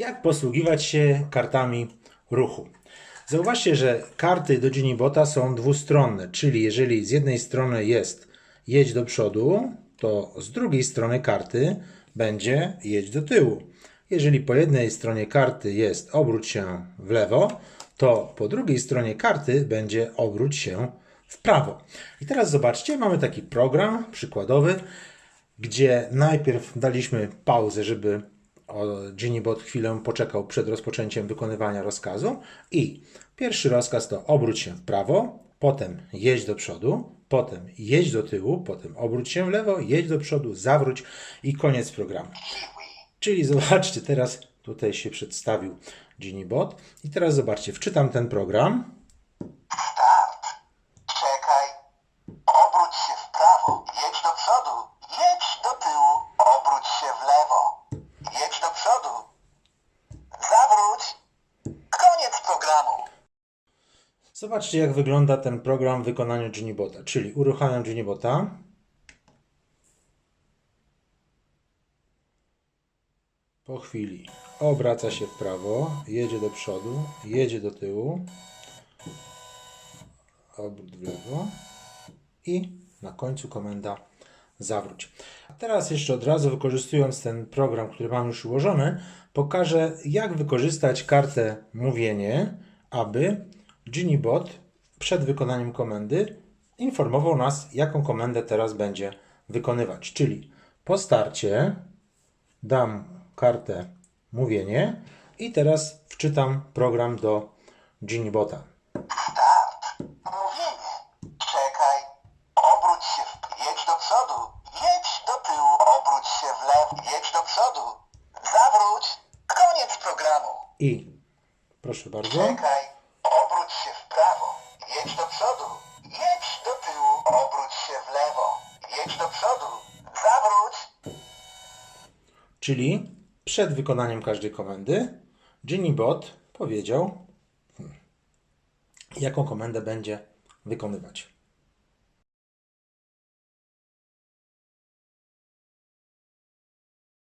Jak posługiwać się kartami ruchu? Zauważcie, że karty do Ginibota są dwustronne, czyli jeżeli z jednej strony jest jedź do przodu, to z drugiej strony karty będzie jedź do tyłu. Jeżeli po jednej stronie karty jest obróć się w lewo, to po drugiej stronie karty będzie obróć się w prawo. I teraz zobaczcie, mamy taki program przykładowy, gdzie najpierw daliśmy pauzę, żeby Ginibot chwilę poczekał przed rozpoczęciem wykonywania rozkazu i pierwszy rozkaz to obróć się w prawo, potem jedź do przodu, potem jedź do tyłu, potem obróć się w lewo, jedź do przodu, zawróć i koniec programu. Czyli zobaczcie, teraz tutaj się przedstawił Ginibot i teraz zobaczcie, wczytam ten program. Czekaj. Obróć się w prawo. Jedź do przodu. Jedź do tyłu. Obróć się w lewo. Jedź do przodu. Zawróć. Zobaczcie, jak wygląda ten program w wykonaniu Ginibota. Czyli uruchamiam Ginibota. Po chwili obraca się w prawo, jedzie do przodu, jedzie do tyłu, obrót w lewo i na końcu komenda zawróć. A teraz jeszcze od razu wykorzystując ten program, który mam już ułożony, pokażę jak wykorzystać kartę mówienie, aby Ginibot przed wykonaniem komendy informował nas, jaką komendę teraz będzie wykonywać. Czyli po starcie dam kartę mówienie i teraz wczytam program do Ginibota. I proszę bardzo. Czekaj. Obróć się w prawo. Jedź do przodu. Jedź do tyłu. Obróć się w lewo. Jedź do przodu. Zawróć. Czyli przed wykonaniem każdej komendy Ginibot powiedział, hmm, jaką komendę będzie wykonywać.